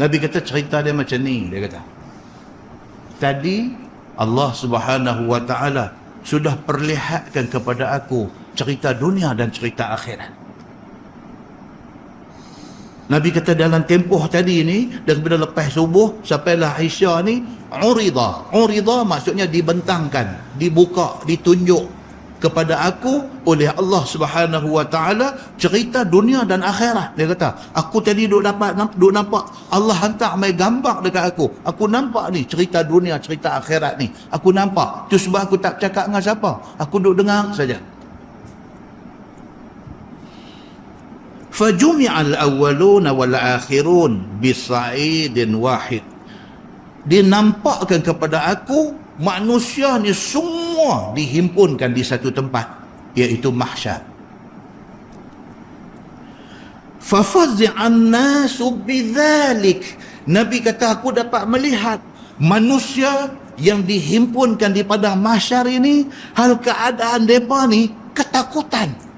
Nabi kata cerita dia macam ni. Dia kata. Tadi Allah subhanahu wa ta'ala sudah perlihatkan kepada aku cerita dunia dan cerita akhirat. Nabi kata dalam tempoh tadi ni daripada lepas subuh sampailah Aisyah ni urida. Urida maksudnya dibentangkan, dibuka, ditunjuk kepada aku oleh Allah Subhanahu Wa Taala cerita dunia dan akhirat. Dia kata aku tadi duk dapat duk nampak Allah hantar mai gambar dekat aku. Aku nampak ni cerita dunia cerita akhirat ni. Aku nampak. Tu sebab aku tak cakap dengan siapa. Aku duk dengar saja. Fajumi'a al-awwalun wal akhirun bisaidin wahid. Dinampakkan kepada aku manusia ni semua dihimpunkan di satu tempat iaitu mahsyar. Fafazi'an nasu bidzalik. Nabi kata aku dapat melihat manusia yang dihimpunkan di padang mahsyar ini hal keadaan depa ni ketakutan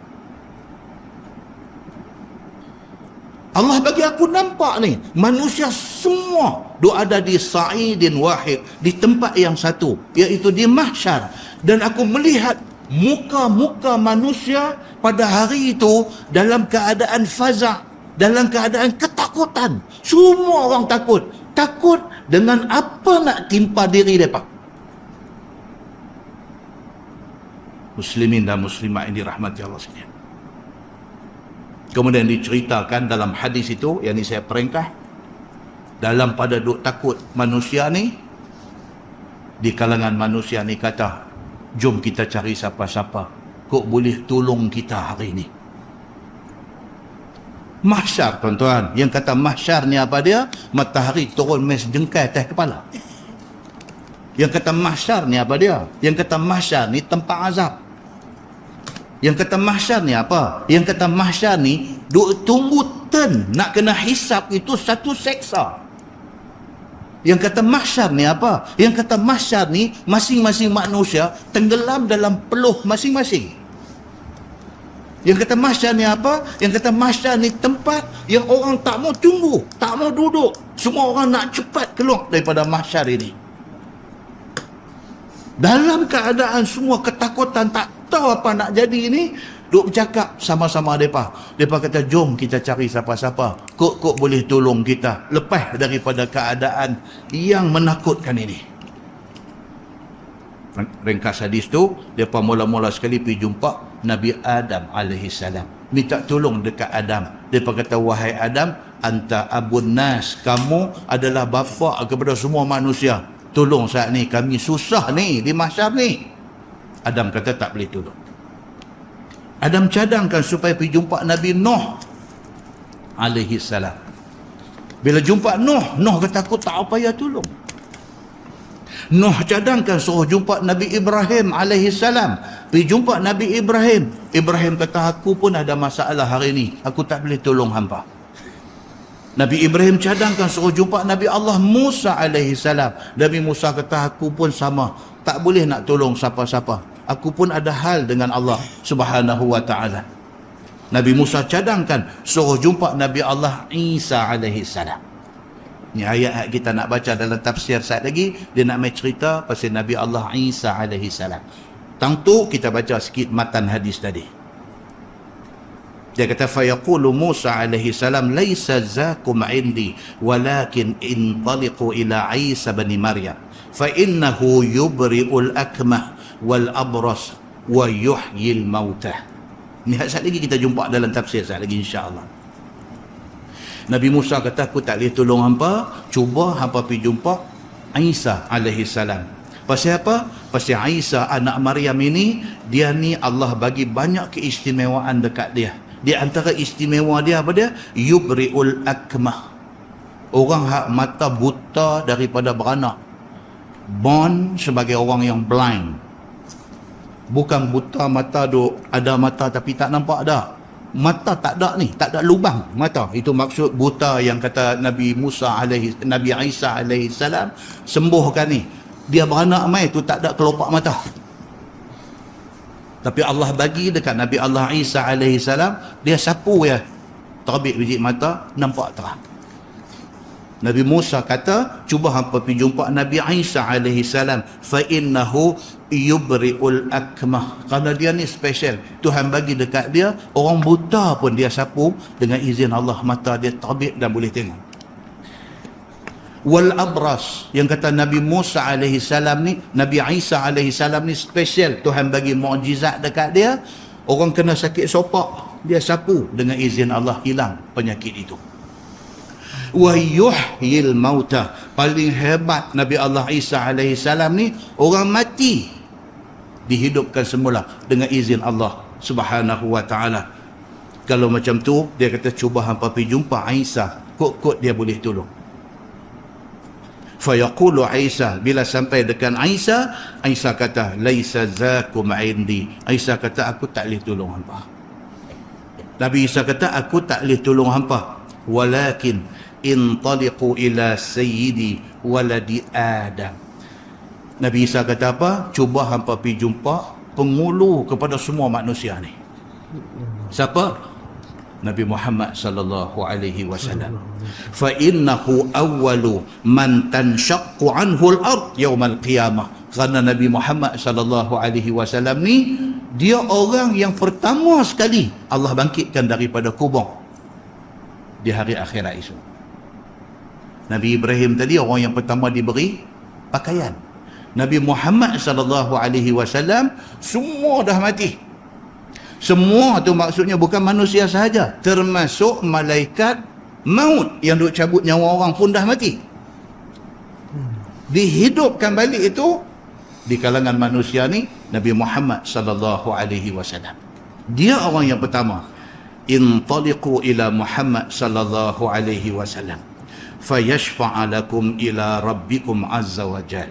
Allah bagi aku nampak ni. Manusia semua duk ada di sa'idin wahid di tempat yang satu iaitu di mahsyar. Dan aku melihat muka-muka manusia pada hari itu dalam keadaan faza dalam keadaan ketakutan. Semua orang takut. Takut dengan apa nak timpa diri mereka. Muslimin dan muslimat ini rahmati Allah sekalian Kemudian diceritakan dalam hadis itu yang ini saya perengkah dalam pada duk takut manusia ni di kalangan manusia ni kata jom kita cari siapa-siapa. Kok boleh tolong kita hari ni? Mahsyar tuan-tuan. Yang kata mahsyar ni apa dia? Matahari turun mes jengkai atas kepala. Yang kata mahsyar ni apa dia? Yang kata mahsyar ni tempat azab yang kata mahsyar ni apa? Yang kata mahsyar ni duk tunggu turn nak kena hisap itu satu seksa. Yang kata mahsyar ni apa? Yang kata mahsyar ni masing-masing manusia tenggelam dalam peluh masing-masing. Yang kata mahsyar ni apa? Yang kata mahsyar ni tempat yang orang tak mau tunggu, tak mau duduk. Semua orang nak cepat keluar daripada mahsyar ini. Dalam keadaan semua ketakutan tak tahu apa nak jadi ni duk bercakap sama-sama depa. Depa kata jom kita cari siapa-siapa. Kok kok boleh tolong kita lepas daripada keadaan yang menakutkan ini. Ringkas hadis tu, depa mula-mula sekali pergi jumpa Nabi Adam alaihi salam. Minta tolong dekat Adam. Depa kata wahai Adam, anta abun nas, kamu adalah bapa kepada semua manusia. Tolong saat ni kami susah ni di mahsyar ni. Adam kata tak boleh tolong. Adam cadangkan supaya pergi jumpa Nabi Nuh alaihi salam. Bila jumpa Nuh, Nuh kata aku tak payah tolong. Nuh cadangkan suruh jumpa Nabi Ibrahim alaihi salam. Pergi jumpa Nabi Ibrahim. Ibrahim kata aku pun ada masalah hari ini. Aku tak boleh tolong hampa. Nabi Ibrahim cadangkan suruh jumpa Nabi Allah Musa alaihi salam. Nabi Musa kata aku pun sama. Tak boleh nak tolong siapa-siapa aku pun ada hal dengan Allah Subhanahu wa taala. Nabi Musa cadangkan suruh jumpa Nabi Allah Isa alaihi salam. Ni ayat kita nak baca dalam tafsir saat lagi dia nak mai cerita pasal Nabi Allah Isa alaihi salam. Tentu kita baca sikit matan hadis tadi. Dia kata fayaqulu Musa alaihi salam laisa zakum indi walakin intaliqu ila Isa bin Maryam fa innahu yubri'ul akmah wal abras wa yuhyil mautah. Ni saat lagi kita jumpa dalam tafsir saat lagi insya-Allah. Nabi Musa kata aku tak boleh tolong hampa, cuba hampa pergi jumpa Isa alaihi salam. Pasal apa? Pasal Isa anak Maryam ini dia ni Allah bagi banyak keistimewaan dekat dia. Di antara istimewa dia apa dia? Yubriul akmah. Orang hak mata buta daripada beranak. Born sebagai orang yang blind bukan buta mata duk ada mata tapi tak nampak dah. Mata tak ada ni tak ada lubang mata. Itu maksud buta yang kata Nabi Musa alaihi Nabi Isa alaihi salam sembuhkan ni. Dia beranak mai tu tak ada kelopak mata. Tapi Allah bagi dekat Nabi Allah Isa alaihi salam dia sapu ya terbit biji mata nampak terang Nabi Musa kata, cuba hampa pergi jumpa Nabi Isa alaihi salam fa innahu yubriul akmah. Kerana dia ni special. Tuhan bagi dekat dia orang buta pun dia sapu dengan izin Allah mata dia tabik dan boleh tengok. Wal abras yang kata Nabi Musa alaihi salam ni, Nabi Isa alaihi salam ni special. Tuhan bagi mukjizat dekat dia. Orang kena sakit sopak, dia sapu dengan izin Allah hilang penyakit itu wa yuhyil mauta. Paling hebat Nabi Allah Isa alaihi salam ni orang mati dihidupkan semula dengan izin Allah Subhanahu wa taala. Kalau macam tu dia kata cuba hampa pergi jumpa Isa kok-kok dia boleh tolong. Fayaqulu Isa bila sampai dekat Isa Isa kata laisa zakum indi. Isa kata aku tak boleh tolong hampa. Nabi Isa kata aku tak boleh tolong hampa. Walakin intaliqu ila sayyidi waladi adam. Nabi Isa kata apa? Cuba hampa pergi jumpa pengulu kepada semua manusia ni. Siapa? Nabi Muhammad sallallahu alaihi wasallam. Fa innahu awwalu man tanshaqqu anhu al-ard yawm al-qiyamah kerana Nabi Muhammad sallallahu alaihi wasallam ni dia orang yang pertama sekali Allah bangkitkan daripada kubur di hari akhirat esok Nabi Ibrahim tadi orang yang pertama diberi pakaian. Nabi Muhammad sallallahu alaihi wasallam semua dah mati. Semua tu maksudnya bukan manusia sahaja, termasuk malaikat maut yang duk cabut nyawa orang pun dah mati. Dihidupkan balik itu di kalangan manusia ni Nabi Muhammad sallallahu alaihi wasallam. Dia orang yang pertama. Intaliqu ila Muhammad sallallahu alaihi wasallam fayashfa'a lakum ila rabbikum azza wa jal.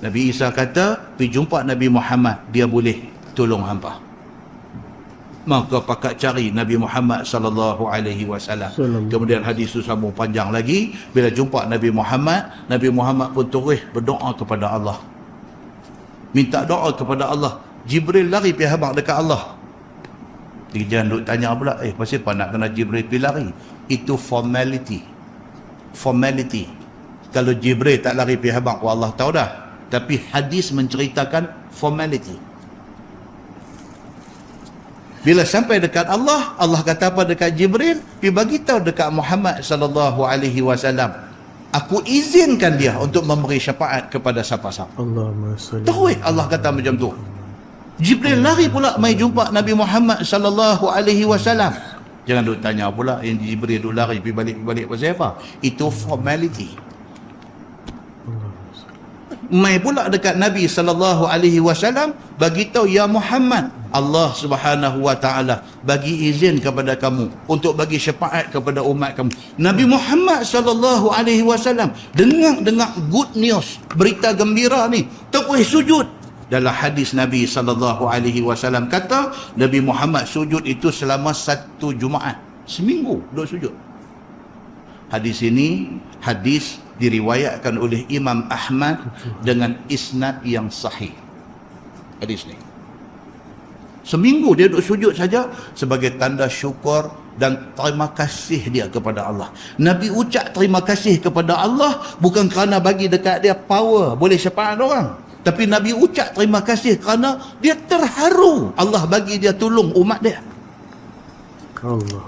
Nabi Isa kata, pergi jumpa Nabi Muhammad, dia boleh tolong hampa. Maka pakat cari Nabi Muhammad sallallahu alaihi wasallam. Kemudian hadis itu sambung panjang lagi, bila jumpa Nabi Muhammad, Nabi Muhammad pun terus berdoa kepada Allah. Minta doa kepada Allah. Jibril lari pergi habaq dekat Allah. Dia jangan duk tanya pula, eh pasal apa nak kena Jibril pergi lari? Itu formality formality. Kalau Jibril tak lari pergi habaq ku Allah tahu dah. Tapi hadis menceritakan formality. Bila sampai dekat Allah, Allah kata apa dekat Jibril? Pergi bagi tahu dekat Muhammad sallallahu alaihi wasallam. Aku izinkan dia untuk memberi syafaat kepada siapa-siapa. Allahumma salli. Tahu eh Allah kata macam tu. Jibril lari pula mai jumpa Nabi Muhammad sallallahu alaihi wasallam. Jangan duk tanya pula yang Jibril duk lari pergi balik-balik pasal apa. Itu formality. Mai pula dekat Nabi sallallahu alaihi wasallam bagi tahu ya Muhammad Allah Subhanahu wa taala bagi izin kepada kamu untuk bagi syafaat kepada umat kamu. Nabi Muhammad sallallahu alaihi wasallam dengar dengar good news, berita gembira ni, terus sujud dalam hadis Nabi sallallahu alaihi wasallam kata Nabi Muhammad sujud itu selama satu Jumaat. Seminggu duduk sujud. Hadis ini hadis diriwayatkan oleh Imam Ahmad dengan isnad yang sahih. Hadis ni. Seminggu dia duduk sujud saja sebagai tanda syukur dan terima kasih dia kepada Allah. Nabi ucap terima kasih kepada Allah bukan kerana bagi dekat dia power. Boleh syafaat orang tapi Nabi ucap terima kasih kerana dia terharu. Allah bagi dia tolong umat dia. Allah.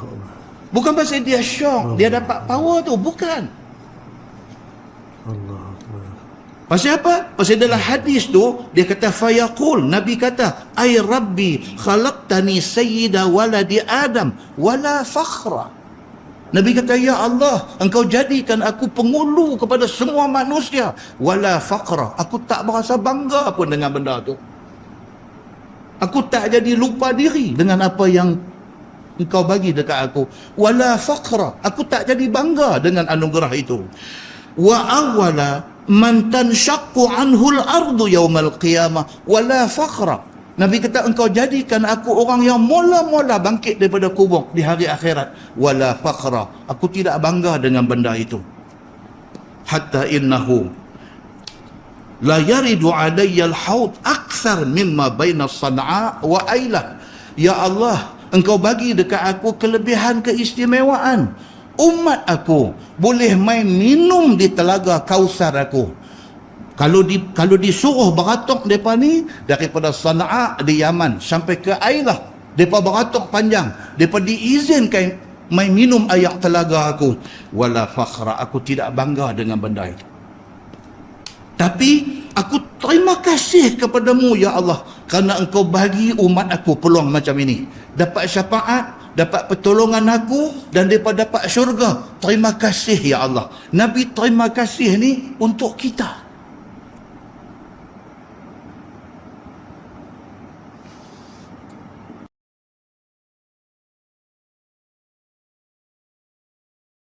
Bukan pasal dia syok, dia dapat power tu. Bukan. Allah. Pasal apa? Pasal dalam hadis tu, dia kata, Fayaqul, Nabi kata, Ay Rabbi khalaqtani sayyida waladi Adam, wala fakhra. Nabi kata, Ya Allah, engkau jadikan aku pengulu kepada semua manusia. Wala faqra. Aku tak merasa bangga pun dengan benda tu. Aku tak jadi lupa diri dengan apa yang engkau bagi dekat aku. Wala faqra. Aku tak jadi bangga dengan anugerah itu. Wa awala man tanshaqqu anhu al-ardu yawmal qiyamah. Wala faqra. Nabi kata engkau jadikan aku orang yang mula-mula bangkit daripada kubur di hari akhirat. Wala faqra aku tidak bangga dengan benda itu. Hatta innahu la yaridu alayya al-haud akthar mimma baina san'a wa ailah ya Allah engkau bagi dekat aku kelebihan keistimewaan. Umat aku boleh main minum di telaga kausar aku kalau di kalau disuruh beratok depa ni daripada Sana'a di Yaman sampai ke Ailah depa beratok panjang. Depa diizinkan main minum air telaga aku. Wala fakhra aku tidak bangga dengan benda itu. Tapi aku terima kasih kepadamu ya Allah kerana engkau bagi umat aku peluang macam ini. Dapat syafaat dapat pertolongan aku dan mereka dapat syurga. Terima kasih ya Allah. Nabi terima kasih ni untuk kita